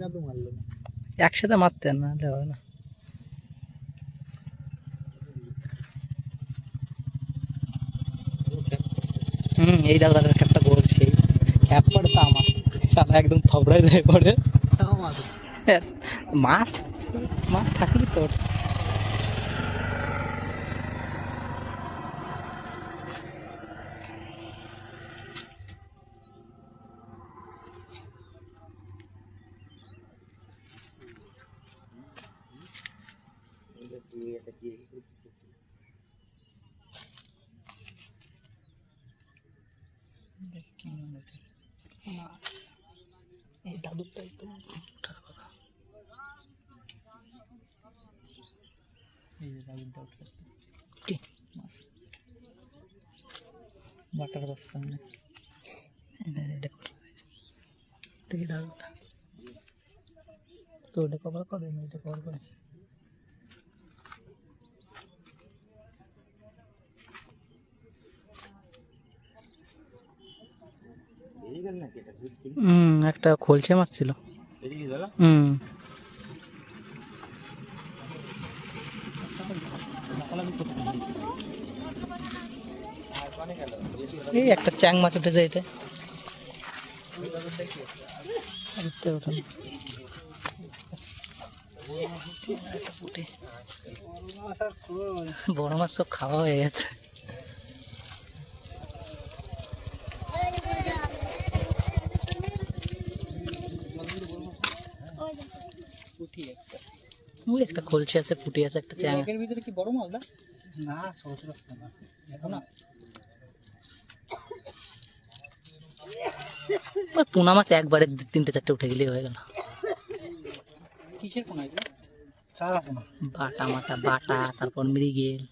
দাদু একসাথে মারতেন না হবে না। হুম এই দাদাটার ক্যাপটা সেই ক্যাপ পরে তো আমার। সাদা একদম থবড়ায় দেয় পরে। হ্যাঁ, মাছ মাছ থাকলে তো ওটা। দেখি মনে হয়। মাছ। এই ওঠার কথা এই যে মাছ বাটার মানে এটা করে দেখি দাদুটা তো ওটা কভার করে না এটা কভার করে। হুম একটা খোলছে মাছ ছিল হুম। এই একটা চ্যাং মাছ উঠেছে এটা। বড় মাছ সব খাওয়া হয়ে গেছে। পুঁটি একটা। ওই একটা খোলছে আছে পুটি আছে একটা চ্যাং এর ভিতরে কি বড় মালদা? না ছোট ছোট না। এখন না। ওই পোনা মাছ একবারে তিনটে চারটে উঠে গেলেই হয়ে গেল। কিসের চারা কোনা বাটা মাটা বাটা তারপর মৃগেল।